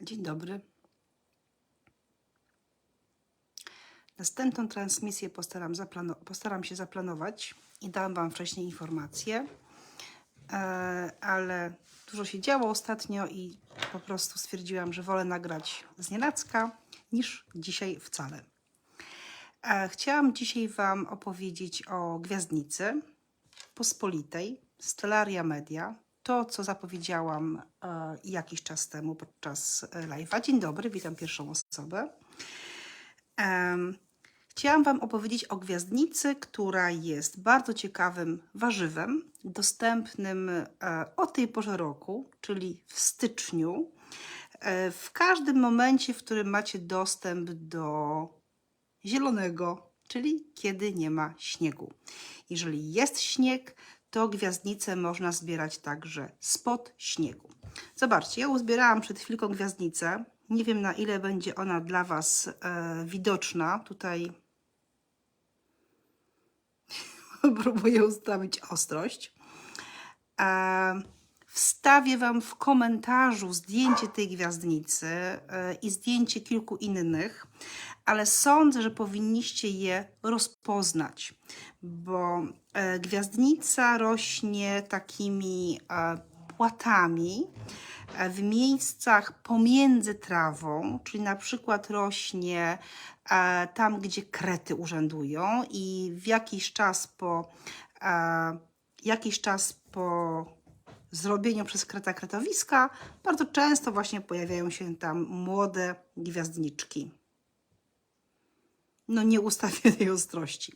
Dzień dobry. Następną transmisję postaram, postaram się zaplanować i dam Wam wcześniej informacje, e, ale dużo się działo ostatnio i po prostu stwierdziłam, że wolę nagrać z nienacka niż dzisiaj wcale. E, Chciałam dzisiaj Wam opowiedzieć o gwiazdnicy pospolitej, Stellaria Media. To, co zapowiedziałam e, jakiś czas temu podczas e, live'a. Dzień dobry, witam pierwszą osobę. Chciałam Wam opowiedzieć o gwiazdnicy, która jest bardzo ciekawym warzywem, dostępnym e, o tej porze roku, czyli w styczniu. W każdym momencie, w którym macie dostęp do zielonego, czyli kiedy nie ma śniegu. Jeżeli jest śnieg, to gwiazdnicę można zbierać także spod śniegu. Zobaczcie, ja uzbierałam przed chwilką gwiazdnicę. Nie wiem na ile będzie ona dla Was e, widoczna. Tutaj próbuję ustawić ostrość. E, Wstawię Wam w komentarzu zdjęcie tej gwiazdnicy e, i zdjęcie kilku innych, ale sądzę, że powinniście je rozpoznać, bo e, gwiazdnica rośnie takimi e, płatami e, w miejscach pomiędzy trawą, czyli na przykład rośnie tam, gdzie krety urzędują i w jakiś czas po jakiś czas po zrobieniu przez kreta kretowiska bardzo często właśnie pojawiają się tam młode gwiazdniczki. No nie ustawię tej ostrości.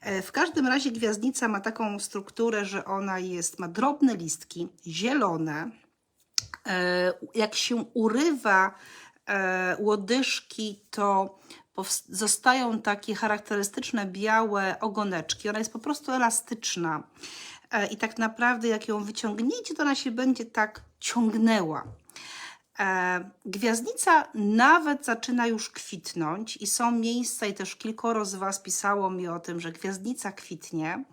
E, W każdym razie gwiazdnica ma taką strukturę, że ona jest, ma drobne listki, zielone. E, Jak się urywa e, łodyżki, to zostają takie charakterystyczne białe ogoneczki. Ona jest po prostu elastyczna. I tak naprawdę, jak ją wyciągniecie, to ona się będzie tak ciągnęła. E, Gwiazdnica nawet zaczyna już kwitnąć i są miejsca, i też kilkoro z Was pisało mi o tym, że gwiazdnica kwitnie.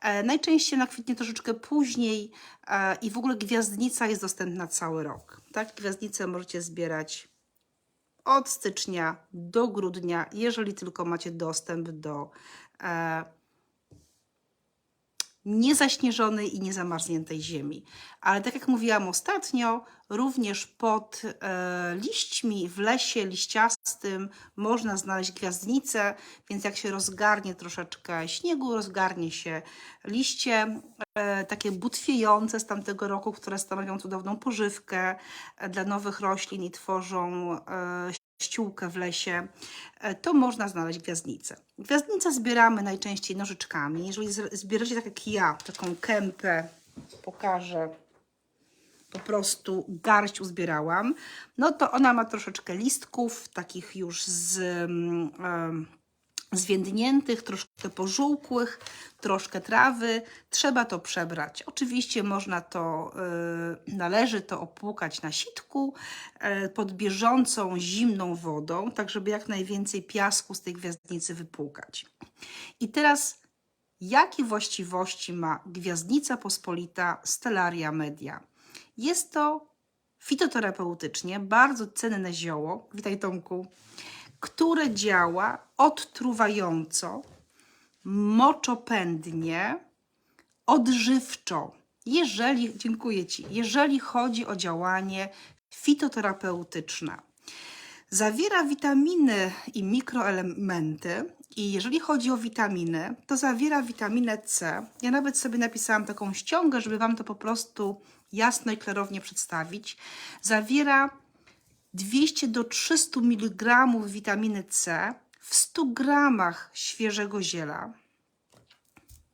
E, Najczęściej ona kwitnie troszeczkę później e, i w ogóle gwiazdnica jest dostępna cały rok. Tak, gwiazdnicę możecie zbierać od stycznia do grudnia, jeżeli tylko macie dostęp do niezaśnieżonej i niezamarzniętej ziemi. Ale tak jak mówiłam ostatnio, również pod e, liśćmi w lesie liściastym można znaleźć gwiazdnicę, więc jak się rozgarnie troszeczkę śniegu, rozgarnie się liście e, takie butwiejące z tamtego roku, które stanowią cudowną pożywkę e, dla nowych roślin i tworzą e, ściółkę w lesie, e, to można znaleźć gwiazdnicę. Gwiazdnicę zbieramy najczęściej nożyczkami. Jeżeli zbieracie tak jak ja, taką kępę, pokażę, po prostu garść uzbierałam, no to ona ma troszeczkę listków, takich już z, em, zwiędniętych, troszkę pożółkłych, troszkę trawy. Trzeba to przebrać. Oczywiście można to, y, należy to opłukać na sitku y, pod bieżącą, zimną wodą, tak żeby jak najwięcej piasku z tej gwiazdnicy wypłukać. I teraz jakie właściwości ma gwiazdnica pospolita Stellaria media? Jest to fitoterapeutycznie bardzo cenne zioło, witaj Tomku, które działa odtruwająco, moczopędnie, odżywczo. Jeżeli, dziękuję Ci, jeżeli chodzi o działanie fitoterapeutyczne. Zawiera witaminy i mikroelementy. I jeżeli chodzi o witaminy, to zawiera witaminę C. Ja nawet sobie napisałam taką ściągę, żeby Wam to po prostu jasno i klarownie przedstawić. Zawiera 200 do 300 mg witaminy C w 100 gramach świeżego ziela.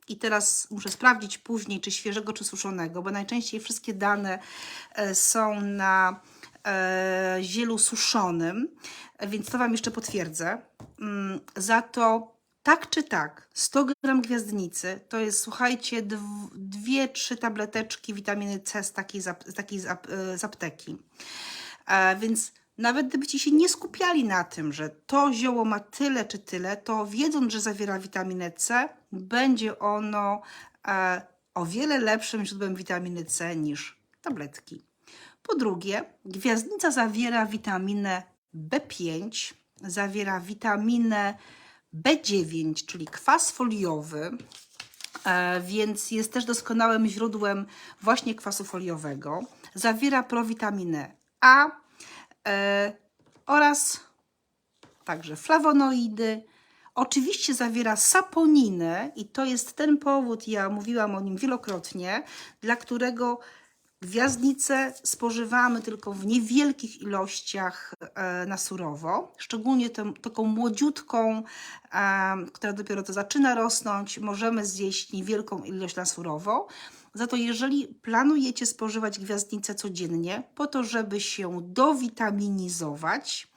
I teraz muszę sprawdzić później, czy świeżego, czy suszonego, bo najczęściej wszystkie dane e, są na e, zielu suszonym, więc to Wam jeszcze potwierdzę. Mm, Za to tak czy tak, 100 gram gwiazdnicy to jest, słuchajcie, dw- dwie, trzy tableteczki witaminy C z takiej, z takiej z e, z apteki. E, więc nawet gdybyście się nie skupiali na tym, że to zioło ma tyle czy tyle, to wiedząc, że zawiera witaminę C, będzie ono e, o wiele lepszym źródłem witaminy C niż tabletki. Po drugie, gwiazdnica zawiera witaminę B5, zawiera witaminę B9, czyli kwas foliowy, e, więc jest też doskonałym źródłem właśnie kwasu foliowego. Zawiera prowitaminę A e, oraz także flawonoidy. Oczywiście zawiera saponinę i to jest ten powód, ja mówiłam o nim wielokrotnie, dla którego gwiazdnicę spożywamy tylko w niewielkich ilościach e, na surowo, szczególnie tę, taką młodziutką, e, która dopiero to zaczyna rosnąć, możemy zjeść niewielką ilość na surowo. Za to jeżeli planujecie spożywać gwiazdnicę codziennie po to, żeby się dowitaminizować,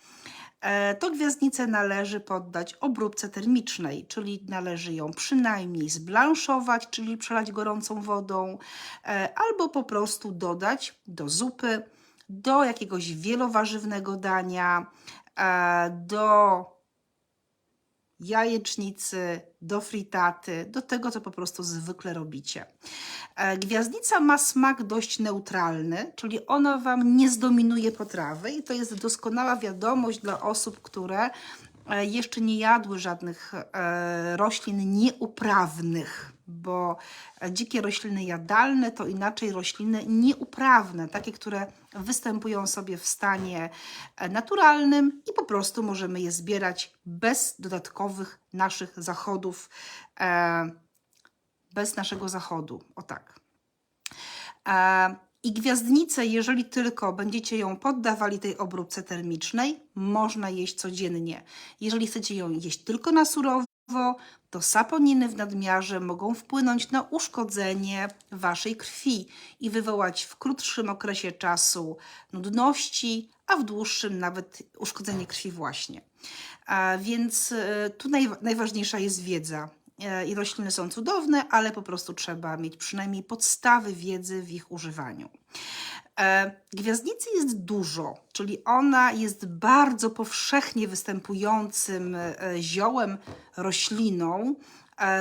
to gwiazdnicę należy poddać obróbce termicznej, czyli należy ją przynajmniej zblanszować, czyli przelać gorącą wodą, e, albo po prostu dodać do zupy, do jakiegoś wielowarzywnego dania, e, do jajecznicy, do fritaty, do tego, co po prostu zwykle robicie. E, gwiazdnica ma smak dość neutralny, czyli ona Wam nie zdominuje potrawy i to jest doskonała wiadomość dla osób, które e, jeszcze nie jadły żadnych e, roślin nieuprawnych, bo dzikie rośliny jadalne to inaczej rośliny nieuprawne, takie, które występują sobie w stanie naturalnym i po prostu możemy je zbierać bez dodatkowych naszych zachodów bez naszego zachodu. O tak. E, I gwiazdnicę, jeżeli tylko będziecie ją poddawali tej obróbce termicznej, można jeść codziennie. Jeżeli chcecie ją jeść tylko na surowo, to saponiny w nadmiarze mogą wpłynąć na uszkodzenie waszej krwi i wywołać w krótszym okresie czasu nudności, a w dłuższym nawet uszkodzenie krwi właśnie. A więc e, tu naj, najważniejsza jest wiedza. E, i rośliny są cudowne, ale po prostu trzeba mieć przynajmniej podstawy wiedzy w ich używaniu. E, gwiazdnicy jest dużo, czyli ona jest bardzo powszechnie występującym e, ziołem, rośliną,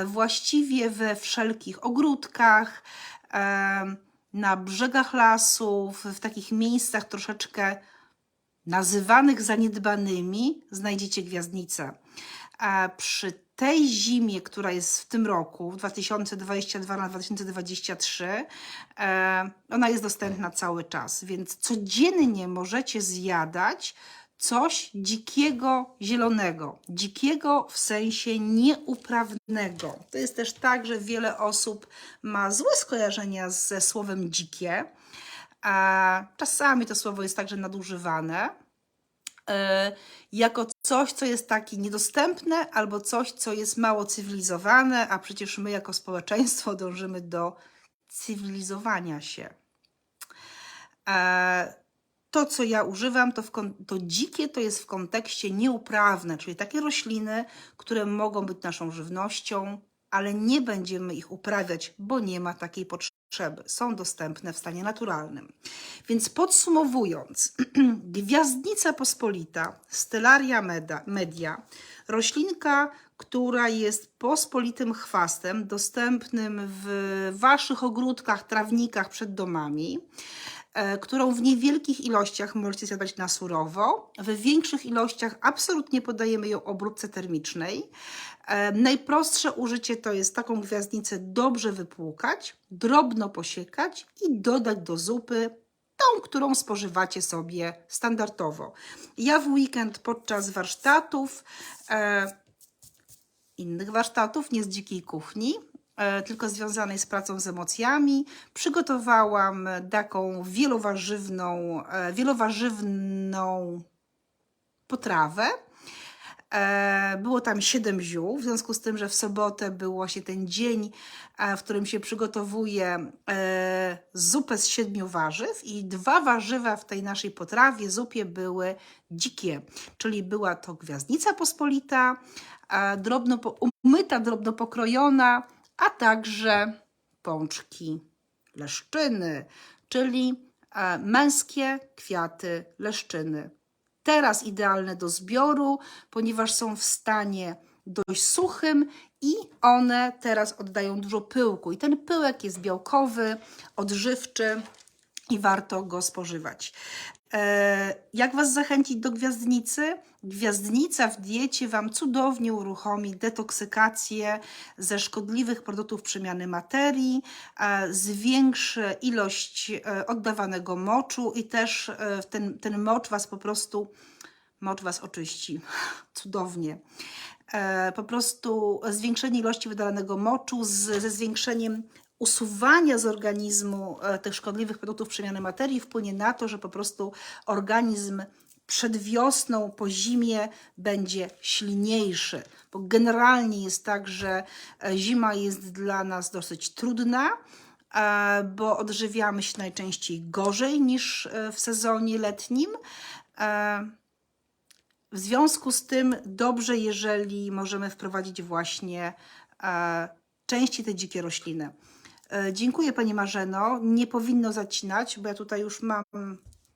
właściwie we wszelkich ogródkach, na brzegach lasów, w takich miejscach troszeczkę nazywanych zaniedbanymi, znajdziecie gwiazdnicę. Przy tej zimie, która jest w tym roku, 2022 na 2023, e, ona jest dostępna cały czas, więc codziennie możecie zjadać coś dzikiego, zielonego. Dzikiego w sensie nieuprawnego. To jest też tak, że wiele osób ma złe skojarzenia ze słowem dzikie. A czasami to słowo jest także nadużywane E, jako coś, co jest takie niedostępne, albo coś, co jest mało cywilizowane, a przecież my jako społeczeństwo dążymy do cywilizowania się. E, to, co ja używam, to, to dzikie to jest w kontekście nieuprawne, czyli takie rośliny, które mogą być naszą żywnością, ale nie będziemy ich uprawiać, bo nie ma takiej potrzeby potrzeby są dostępne w stanie naturalnym. Więc podsumowując, gwiazdnica pospolita, Stellaria media, roślinka, która jest pospolitym chwastem, dostępnym w waszych ogródkach, trawnikach przed domami, którą w niewielkich ilościach możecie zjadać na surowo. W większych ilościach absolutnie podajemy ją obróbce termicznej. Najprostsze użycie to jest taką gwiazdnicę dobrze wypłukać, drobno posiekać i dodać do zupy tą, którą spożywacie sobie standardowo. Ja w weekend podczas warsztatów, e, innych warsztatów, nie z dzikiej kuchni, e, tylko związanej z pracą z emocjami, przygotowałam taką wielowarzywną, e, wielowarzywną potrawę. E, było tam siedem ziół, w związku z tym, że w sobotę był właśnie ten dzień, e, w którym się przygotowuje e, zupę z siedmiu warzyw i dwa warzywa w tej naszej potrawie, zupie były dzikie, czyli była to gwiazdnica pospolita, drobno umyta, drobno pokrojona, a także pączki leszczyny, czyli męskie kwiaty leszczyny teraz idealne do zbioru, ponieważ są w stanie dość suchym i one teraz oddają dużo pyłku. I ten pyłek jest białkowy, odżywczy, i warto go spożywać. E, Jak Was zachęcić do gwiazdnicy? Gwiazdnica w diecie Wam cudownie uruchomi detoksykację ze szkodliwych produktów przemiany materii, e, zwiększy ilość e, oddawanego moczu i też ten, ten mocz Was po prostu, mocz Was oczyści. Cudownie. Po prostu zwiększenie ilości wydalanego moczu z, ze zwiększeniem usuwania z organizmu e, tych szkodliwych produktów przemiany materii wpłynie na to, że po prostu organizm przed wiosną, po zimie będzie silniejszy. Bo generalnie jest tak, że e, zima jest dla nas dosyć trudna, e, bo odżywiamy się najczęściej gorzej niż w sezonie letnim. W związku z tym dobrze, jeżeli możemy wprowadzić właśnie częściej te dzikie rośliny. E, Dziękuję Pani Marzeno. Nie powinno zacinać, bo ja tutaj już mam,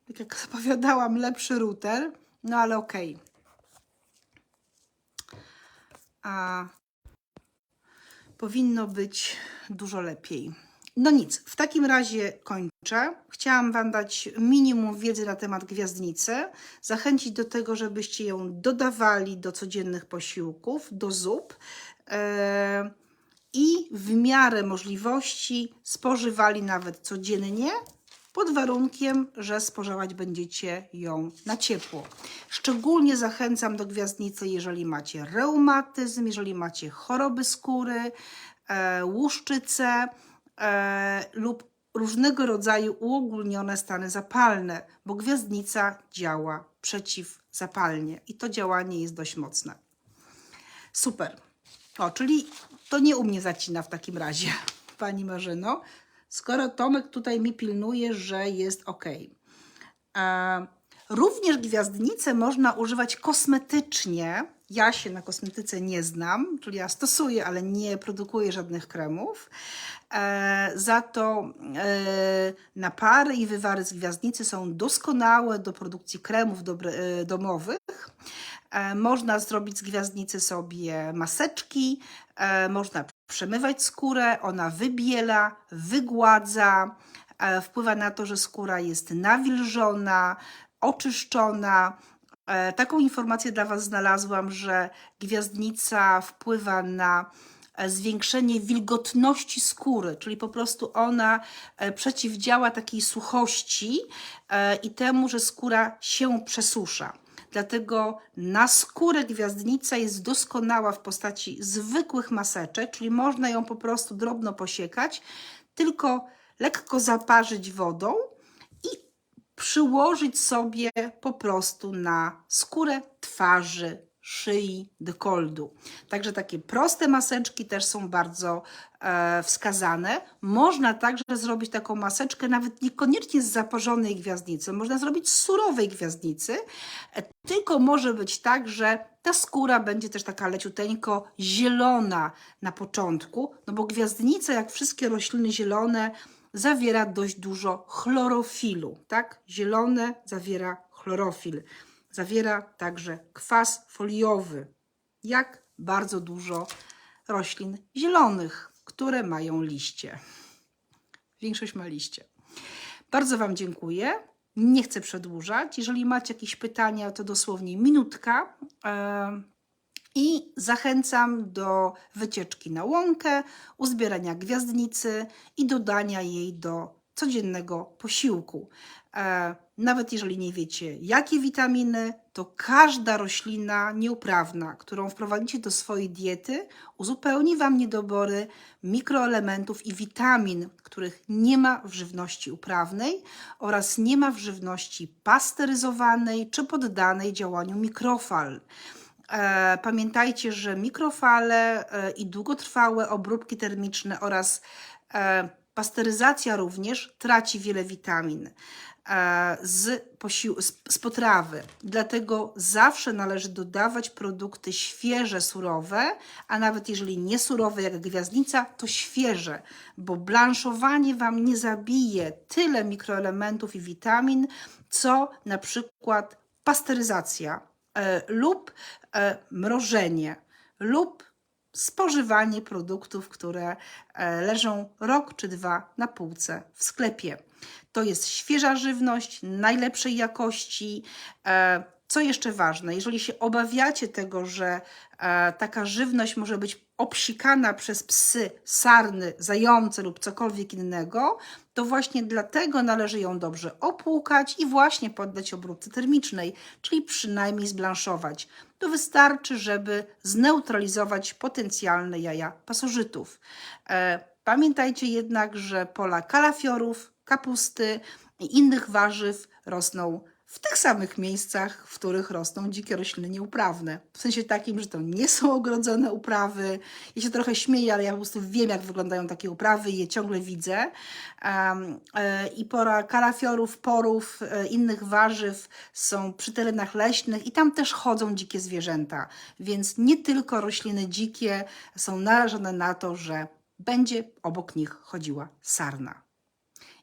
tak jak zapowiadałam, lepszy router. No ale okej. A powinno być dużo lepiej. No nic, w takim razie kończę. Chciałam Wam dać minimum wiedzy na temat gwiazdnicy, zachęcić do tego, żebyście ją dodawali do codziennych posiłków, do zup. e, i w miarę możliwości spożywali nawet codziennie, pod warunkiem, że spożywać będziecie ją na ciepło. Szczególnie zachęcam do gwiazdnicy, jeżeli macie reumatyzm, jeżeli macie choroby skóry, e, łuszczycę e, lub różnego rodzaju uogólnione stany zapalne, bo gwiazdnica działa przeciwzapalnie i to działanie jest dość mocne. Super. O, czyli to nie u mnie zacina w takim razie, Pani Marzeno, skoro Tomek tutaj mi pilnuje, że jest ok. E, Również gwiazdnicę można używać kosmetycznie. Ja się na kosmetyce nie znam, czyli ja stosuję, ale nie produkuję żadnych kremów. E, za to e, napary i wywary z gwiazdnicy są doskonałe do produkcji kremów dobre, e, domowych. E, Można zrobić z gwiazdnicy sobie maseczki, e, można przemywać skórę, ona wybiela, wygładza, e, wpływa na to, że skóra jest nawilżona, oczyszczona. Taką informację dla Was znalazłam, że gwiazdnica wpływa na zwiększenie wilgotności skóry, czyli po prostu ona przeciwdziała takiej suchości i temu, że skóra się przesusza. Dlatego na skórę gwiazdnica jest doskonała w postaci zwykłych maseczek, czyli można ją po prostu drobno posiekać, tylko lekko zaparzyć wodą i przyłożyć sobie po prostu na skórę twarzy, szyi, dekoldu. Także takie proste maseczki też są bardzo e, wskazane. Można także zrobić taką maseczkę nawet niekoniecznie z zaparzonej gwiazdnicy. Można zrobić z surowej gwiazdnicy, e, tylko może być tak, że ta skóra będzie też taka leciuteńko zielona na początku, no bo gwiazdnica, jak wszystkie rośliny zielone, zawiera dość dużo chlorofilu, tak? Zielone zawiera chlorofil. Zawiera także kwas foliowy, jak bardzo dużo roślin zielonych, które mają liście. Większość ma liście. Bardzo Wam dziękuję. Nie chcę przedłużać. Jeżeli macie jakieś pytania, to dosłownie minutka. E, I zachęcam do wycieczki na łąkę, uzbierania gwiazdnicy i dodania jej do codziennego posiłku. E, Nawet jeżeli nie wiecie, jakie witaminy, to każda roślina nieuprawna, którą wprowadzicie do swojej diety, uzupełni Wam niedobory mikroelementów i witamin, których nie ma w żywności uprawnej oraz nie ma w żywności pasteryzowanej czy poddanej działaniu mikrofal. E, Pamiętajcie, że mikrofale e, i długotrwałe obróbki termiczne oraz pasteryzacja również traci wiele witamin e, z, z potrawy. Dlatego zawsze należy dodawać produkty świeże, surowe, a nawet jeżeli nie surowe jak gwiazdnica, to świeże, bo blanszowanie Wam nie zabije tyle mikroelementów i witamin, co na przykład pasteryzacja e, lub e, mrożenie lub spożywanie produktów, które e, leżą rok czy dwa na półce w sklepie. To jest świeża żywność, najlepszej jakości. E, Co jeszcze ważne, jeżeli się obawiacie tego, że e, taka żywność może być obsikana przez psy, sarny, zające lub cokolwiek innego, to właśnie dlatego należy ją dobrze opłukać i właśnie poddać obróbce termicznej, czyli przynajmniej zblanszować. To wystarczy, żeby zneutralizować potencjalne jaja pasożytów. E, Pamiętajcie jednak, że pola kalafiorów, kapusty i innych warzyw rosną w tych samych miejscach, w których rosną dzikie rośliny nieuprawne. W sensie takim, że to nie są ogrodzone uprawy. Ja się trochę śmieję, ale ja po prostu wiem, jak wyglądają takie uprawy i je ciągle widzę. Um, e, I pora kalafiorów, porów, e, innych warzyw są przy terenach leśnych i tam też chodzą dzikie zwierzęta. Więc nie tylko rośliny dzikie są narażone na to, że będzie obok nich chodziła sarna.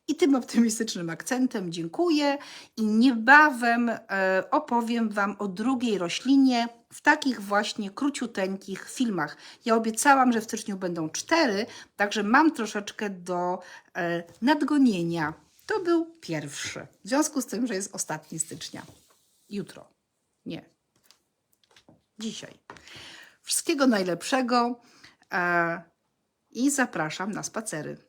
I tym optymistycznym akcentem dziękuję i niebawem e, opowiem Wam o drugiej roślinie w takich właśnie króciuteńkich filmach. Ja obiecałam, że w styczniu będą cztery, także mam troszeczkę do e, nadgonienia. To był pierwszy, w związku z tym, że jest ostatni stycznia. Jutro. Nie. Dzisiaj. Wszystkiego najlepszego e, i zapraszam na spacery.